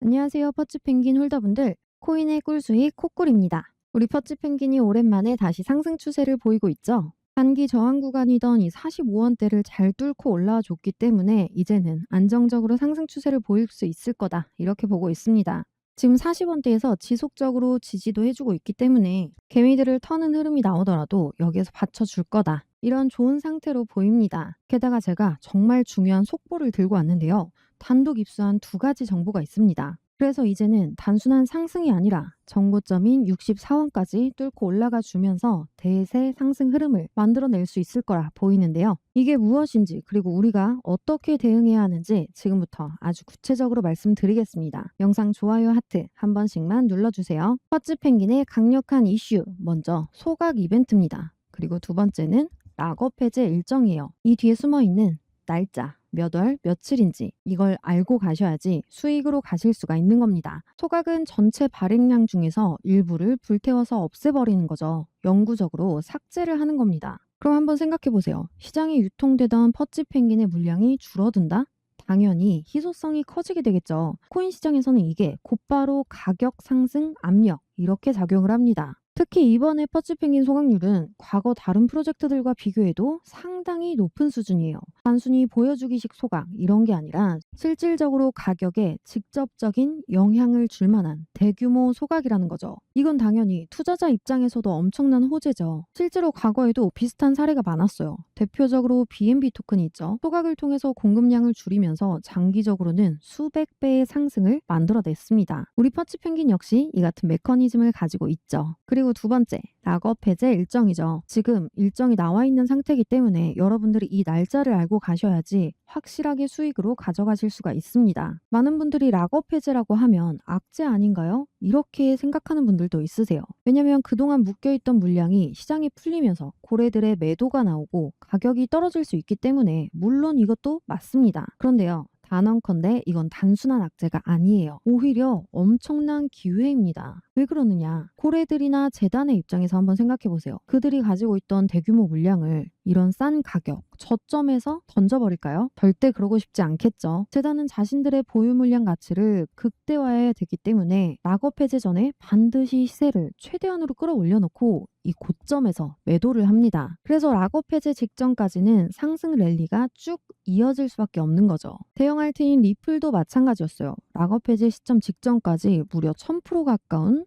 안녕하세요. 퍼치펭귄 홀더분들. 코인의 꿀수익 코꿀입니다. 우리 퍼치펭귄이 오랜만에 다시 상승 추세를 보이고 있죠. 단기 저항 구간이던 이 45원대를 잘 뚫고 올라와 줬기 때문에 이제는 안정적으로 상승 추세를 보일 수 있을 거다. 이렇게 보고 있습니다. 지금 40원대에서 지속적으로 지지도 해주고 있기 때문에 개미들을 터는 흐름이 나오더라도 여기에서 받쳐줄 거다. 이런 좋은 상태로 보입니다. 게다가 제가 정말 중요한 속보를 들고 왔는데요. 단독 입수한 두 가지 정보가 있습니다. 그래서 이제는 단순한 상승이 아니라 정고점인 64원까지 뚫고 올라가 주면서 대세 상승 흐름을 만들어낼 수 있을 거라 보이는데요. 이게 무엇인지 그리고 우리가 어떻게 대응해야 하는지 지금부터 아주 구체적으로 말씀드리겠습니다. 영상 좋아요 하트 한 번씩만 눌러주세요. 퍼츠 펭귄의 강력한 이슈 먼저 소각 이벤트입니다. 그리고 두 번째는 락업 해제 일정이에요. 이 뒤에 숨어 있는 날짜, 몇 월, 며칠인지 이걸 알고 가셔야지 수익으로 가실 수가 있는 겁니다. 소각은 전체 발행량 중에서 일부를 불태워서 없애버리는 거죠. 영구적으로 삭제를 하는 겁니다. 그럼 한번 생각해 보세요. 시장에 유통되던 퍼치 펭귄의 물량이 줄어든다? 당연히 희소성이 커지게 되겠죠. 코인 시장에서는 이게 곧바로 가격 상승 압력 이렇게 작용을 합니다. 특히 이번에 퍼치펭귄 소각률은 과거 다른 프로젝트들과 비교해도 상당히 높은 수준이에요. 단순히 보여주기식 소각 이런 게 아니라 실질적으로 가격에 직접적인 영향을 줄 만한 대규모 소각이라는 거죠. 이건 당연히 투자자 입장에서도 엄청난 호재죠. 실제로 과거에도 비슷한 사례가 많았어요. 대표적으로 BNB 토큰이 있죠. 소각을 통해서 공급량을 줄이면서 장기적으로는 수백 배의 상승을 만들어냈습니다. 우리 퍼치펭귄 역시 이 같은 메커니즘을 가지고 있죠. 그리고 두 번째, 락업 해제 일정이죠. 지금 일정이 나와 있는 상태이기 때문에 여러분들이 이 날짜를 알고 가셔야지 확실하게 수익으로 가져가실 수가 있습니다. 많은 분들이 락업 해제라고 하면 악재 아닌가요? 이렇게 생각하는 분들도 있으세요. 왜냐면 그동안 묶여있던 물량이 시장에 풀리면서 고래들의 매도가 나오고 가격이 떨어질 수 있기 때문에 물론 이것도 맞습니다. 그런데요. 단언컨대 이건 단순한 악재가 아니에요. 오히려 엄청난 기회입니다. 왜 그러느냐? 고래들이나 재단의 입장에서 한번 생각해 보세요. 그들이 가지고 있던 대규모 물량을 이런 싼 가격, 저점에서 던져버릴까요? 절대 그러고 싶지 않겠죠. 재단은 자신들의 보유 물량 가치를 극대화해야 되기 때문에 락업 해제 전에 반드시 시세를 최대한으로 끌어올려 놓고 이 고점에서 매도를 합니다. 그래서 락업 해제 직전까지는 상승 랠리가 쭉 이어질 수밖에 없는 거죠. 대형 알트인 리플도 마찬가지였어요. 락업 해제 시점 직전까지 무려 1000% 가까운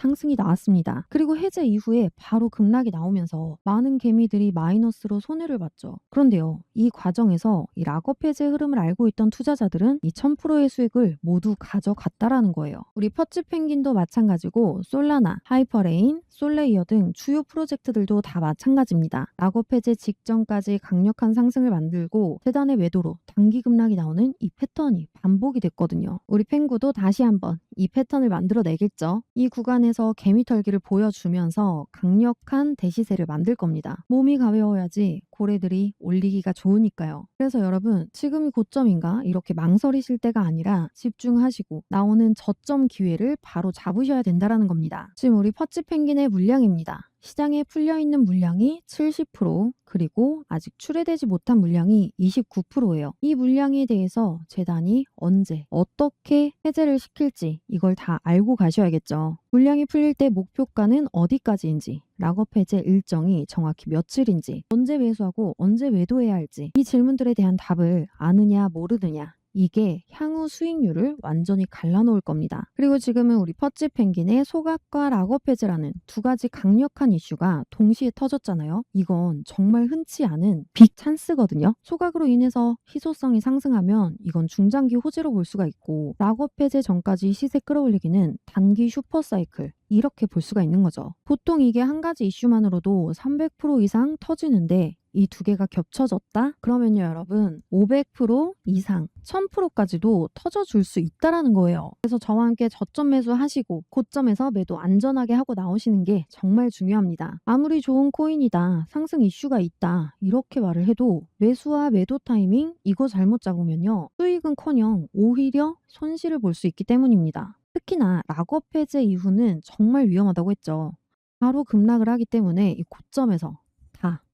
상승이 나왔습니다. 그리고 해제 이후에 바로 급락이 나오면서 많은 개미들이 마이너스로 손해를 봤죠. 그런데요, 이 과정에서 이 락업 해제 흐름을 알고 있던 투자자들은 이 1000%의 수익을 모두 가져갔다라는 거예요. 우리 퍼치 펭귄도 마찬가지고 솔라나, 하이퍼레인, 솔레이어 등 주요 프로젝트들도 다 마찬가지입니다. 락업 해제 직전까지 강력한 상승을 만들고 재단의 외도로 단기 급락이 나오는 이 패턴이 반복이 됐거든요. 우리 펭구도 다시 한번 이 패턴을 만들어내겠죠. 이 구간에 서 개미털기를 보여주면서 강력한 대시세를 만들 겁니다. 몸이 가벼워야지 고래들이 올리기가 좋으니까요. 그래서 여러분 지금이 고점인가 이렇게 망설이실 때가 아니라 집중하시고 나오는 저점 기회를 바로 잡으셔야 된다는 겁니다. 지금 우리 퍼치 펭귄의 물량입니다. 시장에 풀려 있는 물량이 70% 그리고 아직 출회되지 못한 물량이 29%예요. 이 물량에 대해서 재단이 언제 어떻게 해제를 시킬지 이걸 다 알고 가셔야겠죠. 물량이 풀릴 때 목표가는 어디까지인지 락업 해제 일정이 정확히 며칠인지 언제 매수하고 언제 매도해야 할지 이 질문들에 대한 답을 아느냐 모르느냐 이게 향후 수익률을 완전히 갈라놓을 겁니다. 그리고 지금은 우리 퍼치 펭귄의 소각과 락업 해제라는 두 가지 강력한 이슈가 동시에 터졌잖아요. 이건 정말 흔치 않은 빅 찬스거든요. 소각으로 인해서 희소성이 상승하면 이건 중장기 호재로 볼 수가 있고 락업 해제 전까지 시세 끌어올리기는 단기 슈퍼사이클 이렇게 볼 수가 있는 거죠. 보통 이게 한 가지 이슈만으로도 300% 이상 터지는데 이 두 개가 겹쳐졌다? 그러면요, 여러분, 500% 이상, 1000%까지도 터져줄 수 있다라는 거예요. 그래서 저와 함께 저점 매수 하시고 고점에서 매도 안전하게 하고 나오시는 게 정말 중요합니다. 아무리 좋은 코인이다, 상승 이슈가 있다, 이렇게 말을 해도 매수와 매도 타이밍 이거 잘못 잡으면요, 수익은 커녕 오히려 손실을 볼 수 있기 때문입니다. 특히나 락업 해제 이후는 정말 위험하다고 했죠. 바로 급락을 하기 때문에 이 고점에서 다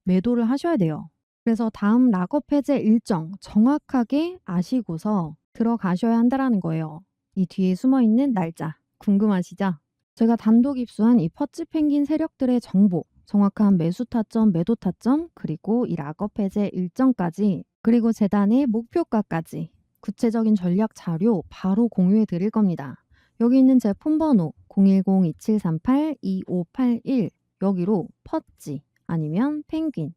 매도를 하셔야 돼요. 그래서 다음 락업 해제 일정 정확하게 아시고서 들어가셔야 한다라는 거예요. 이 뒤에 숨어 있는 날짜 궁금하시죠? 제가 단독 입수한 이 퍼치 펭귄 세력들의 정보, 정확한 매수 타점, 매도 타점, 그리고 이 락업 해제 일정까지, 그리고 재단의 목표가까지 구체적인 전략 자료 바로 공유해 드릴 겁니다. 여기 있는 제 폰 번호 010-2738-2581 여기로 퍼치 아니면 펭귄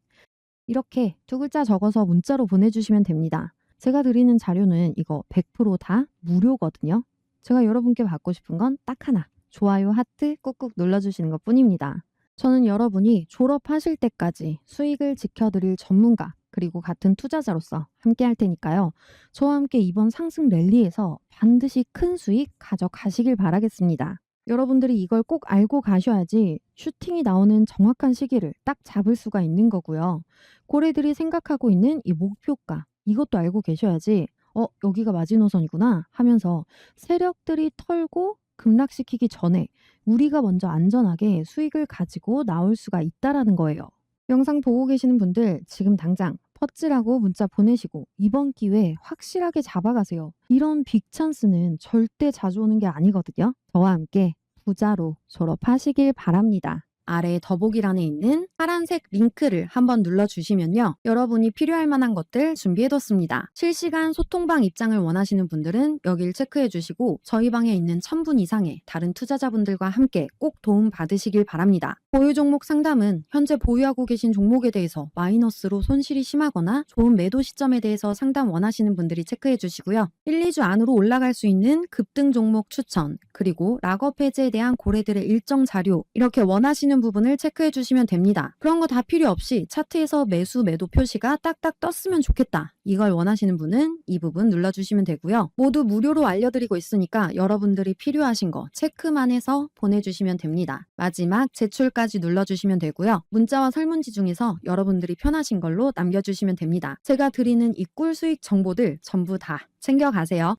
이렇게 두 글자 적어서 문자로 보내주시면 됩니다. 제가 드리는 자료는 이거 100%다 무료거든요. 제가 여러분께 받고 싶은 건 딱 하나. 좋아요, 하트 꾹꾹 눌러주시는 것 뿐입니다. 저는 여러분이 졸업하실 때까지 수익을 지켜드릴 전문가, 그리고 같은 투자자로서 함께 할 테니까요. 저와 함께 이번 상승 랠리에서 반드시 큰 수익 가져가시길 바라겠습니다. 여러분들이 이걸 꼭 알고 가셔야지 슈팅이 나오는 정확한 시기를 딱 잡을 수가 있는 거고요. 고래들이 생각하고 있는 이 목표가, 이것도 알고 계셔야지 어, 여기가 마지노선이구나 하면서 세력들이 털고 급락시키기 전에 우리가 먼저 안전하게 수익을 가지고 나올 수가 있다라는 거예요. 영상 보고 계시는 분들 지금 당장 퍼찌라고 문자 보내시고 이번 기회 확실하게 잡아가세요. 이런 빅 찬스는 절대 자주 오는 게 아니거든요. 저와 함께 부자로 졸업하시길 바랍니다. 아래 더보기란에 있는 파란색 링크를 한번 눌러주시면요. 여러분이 필요할 만한 것들 준비해뒀습니다. 실시간 소통방 입장을 원하시는 분들은 여길 체크해 주시고 저희 방에 있는 1000분 이상의 다른 투자자분들과 함께 꼭 도움 받으시길 바랍니다. 보유 종목 상담은 현재 보유하고 계신 종목에 대해서 마이너스로 손실이 심하거나 좋은 매도 시점에 대해서 상담 원하시는 분들이 체크해 주시고요. 1, 2주 안으로 올라갈 수 있는 급등 종목 추천 그리고 락업 해제에 대한 고래들의 일정 자료 이렇게 원하시 는 부분을 체크해 주시면 됩니다. 그런 거 다 필요 없이 차트에서 매수 매도 표시가 딱딱 떴으면 좋겠다. 이걸 원하시는 분은 이 부분 눌러주시면 되고요. 모두 무료로 알려드리고 있으니까 여러분들이 필요하신 거 체크만 해서 보내주시면 됩니다. 마지막 제출까지 눌러주시면 되고요. 문자와 설문지 중에서 여러분들이 편하신 걸로 남겨주시면 됩니다. 제가 드리는 이 꿀 수익 정보들 전부 다 챙겨가세요.